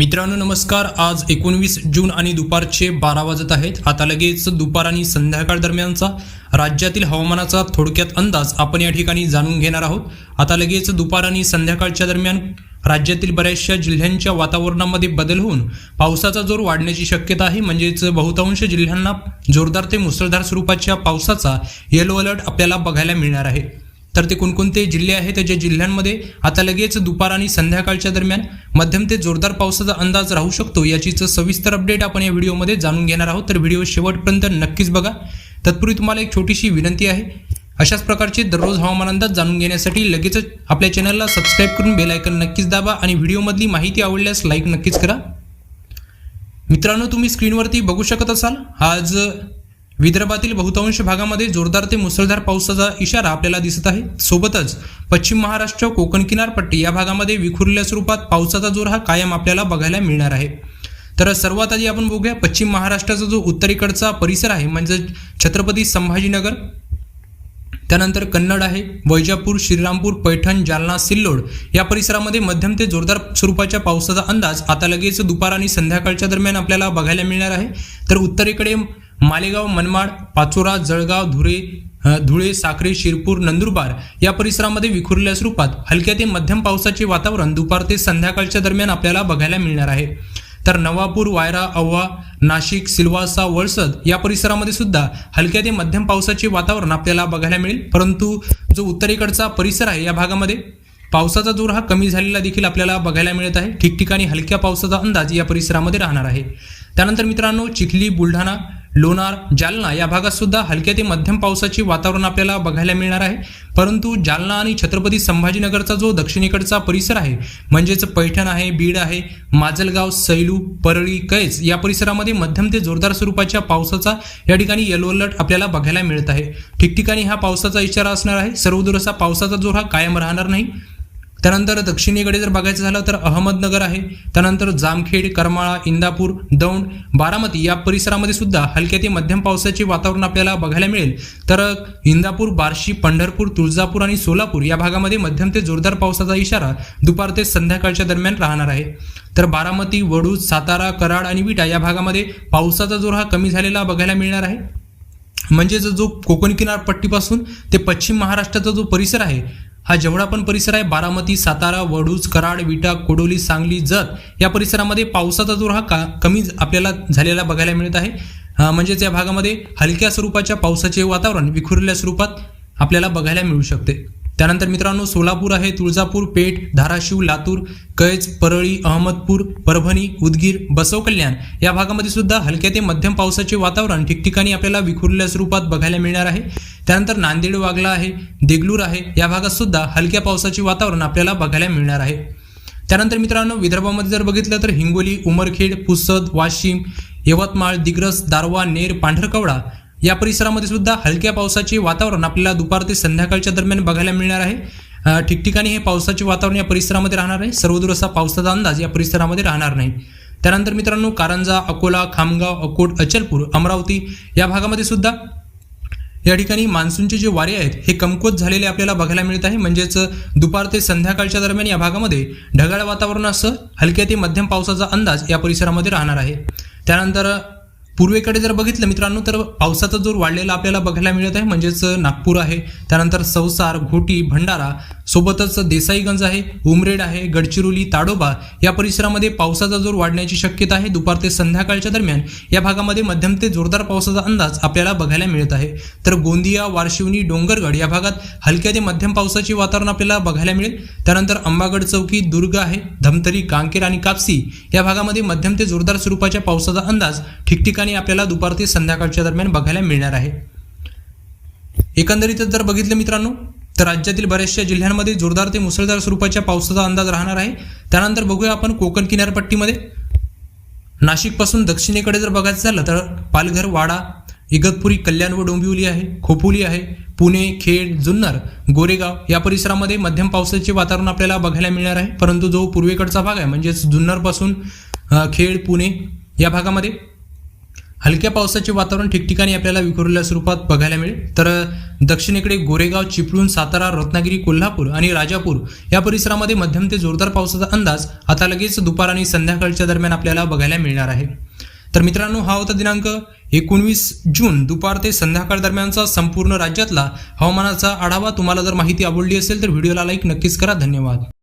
मित्रांनो नमस्कार. आज एकोणवीस जून आणि दुपारचे बारा वाजत आहेत. आता लगेच दुपार आणि संध्याकाळ दरम्यानचा राज्यातील हवामानाचा थोडक्यात अंदाज आपण या ठिकाणी जाणून घेणार आहोत. आता लगेच दुपार आणि संध्याकाळच्या दरम्यान राज्यातील बऱ्याचशा जिल्ह्यांच्या वातावरणामध्ये बदल होऊन पावसाचा जोर वाढण्याची शक्यता आहे. म्हणजेच बहुतांश जिल्ह्यांना जोरदार ते मुसळधार स्वरूपाच्या पावसाचा येलो अलर्ट आपल्याला बघायला मिळणार आहे. तर ते कोणकोणते जिल्हे आहेत? ज्या जिल्ह्यांमध्ये आता लगेच दुपार आणि संध्याकाळच्या दरम्यान मध्यम ते जोरदार पावसाचा अंदाज राहू शकतो याचीच सविस्तर अपडेट आपण या व्हिडिओमध्ये जाणून घेणार आहोत. तर व्हिडिओ शेवटपर्यंत नक्कीच बघा. तत्पूर्वी तुम्हाला एक छोटीशी विनंती आहे. अशाच प्रकारचे दररोज हवामान अंदाज जाणून घेण्यासाठी लगेचच आपल्या चॅनलला सबस्क्राईब करून बेल आयकन नक्कीच दाबा आणि व्हिडिओमधली माहिती आवडल्यास लाईक नक्कीच करा. मित्रांनो तुम्ही स्क्रीनवरती बघू शकत असाल. आज विदर्भातील बहुतांश भागामध्ये जोरदार ते मुसळधार पावसाचा इशारा आपल्याला दिसत आहे. सोबतच पश्चिम महाराष्ट्र कोकण किनारपट्टी या भागामध्ये विखुरल्या स्वरूपात पावसाचा जोर हा कायम आपल्याला बघायला मिळणार आहे. तर सर्वात आधी आपण बघूया पश्चिम महाराष्ट्राचा जो उत्तरेकडचा परिसर आहे म्हणजे छत्रपती संभाजीनगर. त्यानंतर कन्नड आहे वैजापूर श्रीरामपूर पैठण जालना सिल्लोड या परिसरामध्ये मध्यम ते जोरदार स्वरूपाच्या पावसाचा अंदाज आता लगेच दुपार आणि संध्याकाळच्या दरम्यान आपल्याला बघायला मिळणार आहे. तर उत्तरेकडे मालेगाव मनमाड पाचोरा जळगाव धुळे धुळे साखरे शिरपूर नंदुरबार या परिसरामध्ये विखुरलेल्या स्वरूपात हलक्या ते मध्यम पावसाचे वातावरण दुपार ते संध्याकाळच्या दरम्यान आपल्याला बघायला मिळणार आहे. तर नवापूर वायरा अव्वा नाशिक सिल्वासा वळसद या परिसरामध्ये सुद्धा हलक्या ते मध्यम पावसाचे वातावरण आपल्याला बघायला मिळेल. परंतु जो उत्तरेकडचा परिसर आहे या भागामध्ये पावसाचा जोर हा कमी झालेला देखील आपल्याला बघायला मिळत आहे. ठिकठिकाणी हलक्या पावसाचा अंदाज या परिसरामध्ये राहणार आहे. त्यानंतर मित्रांनो चिखली बुलढाणा लोणार जालना या भागात सुद्धा हलक्या ते मध्यम पावसाचे वातावरण आपल्याला बघायला मिळणार आहे. परंतु जालना आणि छत्रपती संभाजीनगरचा जो दक्षिणेकडचा परिसर आहे म्हणजेच पैठण आहे बीड आहे माजलगाव सैलू परळी कैच या परिसरामध्ये मध्यम ते जोरदार स्वरूपाच्या पावसाचा या ठिकाणी येलो अलर्ट आपल्याला बघायला मिळत आहे. ठिकठिकाणी हा पावसाचा इशारा असणार आहे. सर्वदूर असा पावसाचा जोर हा कायम राहणार नाही. त्यानंतर दक्षिणेकडे जर बघायचं झालं तर अहमदनगर आहे. त्यानंतर जामखेड करमाळा इंदापूर दौंड बारामती या परिसरामध्ये सुद्धा हलक्या ते मध्यम पावसाचे वातावरण आपल्याला बघायला मिळेल. तर इंदापूर बार्शी पंढरपूर तुळजापूर आणि सोलापूर या भागामध्ये मध्यम ते जोरदार पावसाचा इशारा दुपार ते संध्याकाळच्या दरम्यान राहणार आहे. तर बारामती वडूज सातारा कराड आणि विटा या भागामध्ये पावसाचा जोर हा कमी झालेला बघायला मिळणार आहे. म्हणजेच जो कोकण किनारपट्टीपासून ते पश्चिम महाराष्ट्राचा जो परिसर आहे हा जेवढा पण परिसर आहे बारामती सातारा वडूज कराड विटा कोडोली सांगली जत या परिसरामध्ये पावसाचा जोर हा का कमी आपल्याला झालेला बघायला मिळत आहे. म्हणजेच या भागामध्ये हलक्या स्वरूपाच्या पावसाचे वातावरण विखुरलेल्या स्वरूपात आपल्याला बघायला मिळू शकते. त्यानंतर मित्रांनो सोलापूर आहे तुळजापूर पेठ धाराशिव लातूर कैज परळी अहमदपूर परभणी उदगीर बसव कल्याण या भागामध्ये सुद्धा हलक्या ते मध्यम पावसाचे वातावरण ठिकठिकाणी आपल्याला विखुरल्या स्वरूपात बघायला मिळणार आहे. त्यानंतर नांदेड वागला आहे देगलूर आहे या भागात सुद्धा हलक्या पावसाचे वातावरण आपल्याला बघायला मिळणार आहे. त्यानंतर मित्रांनो विदर्भामध्ये जर बघितलं तर हिंगोली उमरखेड पुसद वाशिम यवतमाळ दिग्रस दारवा नेर पांढरकवडा या परिसरामध्ये सुद्धा हलक्या पावसाचे वातावरण आपल्याला दुपार ते संध्याकाळच्या दरम्यान बघायला मिळणार आहे. ठिकठिकाणी हे पावसाचे वातावरण या परिसरामध्ये राहणार आहे. सर्वदूर असा पावसाचा अंदाज या परिसरामध्ये राहणार नाही. त्यानंतर मित्रांनो कारंजा अकोला खामगाव अकोट अचलपूर अमरावती या भागामध्ये सुद्धा या ठिकाणी मान्सूनचे जे वारे आहेत हे कमकुवत झालेले आपल्याला बघायला मिळत आहे. म्हणजेच दुपार ते संध्याकाळच्या दरम्यान या भागामध्ये ढगाळ वातावरण असं हलक्या ते मध्यम पावसाचा अंदाज या परिसरामध्ये राहणार आहे. त्यानंतर पूर्वेकडे जर बघितलं मित्रांनो तर पावसाचा जोर वाढलेला आपल्याला बघायला मिळत आहे. म्हणजेच नागपूर आहे. त्यानंतर संसार घोटी भंडारा सोबतच देसाईगंज आहे उमरेड आहे गडचिरोली ताडोबा या परिसरामध्ये पावसाचा जोर वाढण्याची शक्यता आहे. दुपार ते संध्याकाळच्या दरम्यान या भागामध्ये मध्यम ते जोरदार पावसाचा अंदाज आपल्याला बघायला मिळत आहे. तर गोंदिया वारशिवनी डोंगरगड या भागात हलक्या ते मध्यम पावसाचे वातावरण आपल्याला बघायला मिळेल. त्यानंतर अंबागड चौकी दुर्ग आहे धमतरी कांकेर आणि कापसी या भागामध्ये मध्यम ते जोरदार स्वरूपाच्या पावसाचा अंदाज ठिकठिकाणी आपल्याला दुपार ते संध्याकाळच्या दरम्यान बघायला मिळणार आहे. एकंदरीतच जर बघितलं मित्रांनो तर राज्यातील बऱ्याचशा जिल्ह्यांमध्ये जोरदार ते मुसळधार स्वरूपाच्या पावसाचा अंदाज राहणार आहे. त्यानंतर बघूया आपण कोकण किनारपट्टीमध्ये. नाशिकपासून दक्षिणेकडे जर बघायचं झालं तर पालघर वाडा इगतपुरी कल्याण व डोंबिवली आहे खोपोली आहे पुणे खेड जुन्नर गोरेगाव या परिसरामध्ये मध्यम पावसाचे वातावरण आपल्याला बघायला मिळणार आहे. परंतु जो पूर्वेकडचा भाग आहे म्हणजेच जुन्नरपासून खेड पुणे या भागामध्ये हलक्या पावसाचे वातावरण ठिकठिकाणी आपल्याला विखुरलेल्या स्वरूपात बघायला मिळेल. तर दक्षिणेकडे गोरेगाव चिपळूण सातारा रत्नागिरी कोल्हापूर आणि राजापूर या परिसरामध्ये मध्यम ते जोरदार पावसाचा अंदाज आता लगेच दुपार आणि संध्याकाळच्या दरम्यान आपल्याला बघायला मिळणार आहे. तर मित्रांनो हा होता दिनांक एकोणवीस जून. दुपार ते संध्याकाळ दरम्यानचा संपूर्ण राज्यातला हवामानाचा आढावा तुम्हाला जर माहिती आवडली असेल तर व्हिडिओला लाईक नक्कीच करा. धन्यवाद.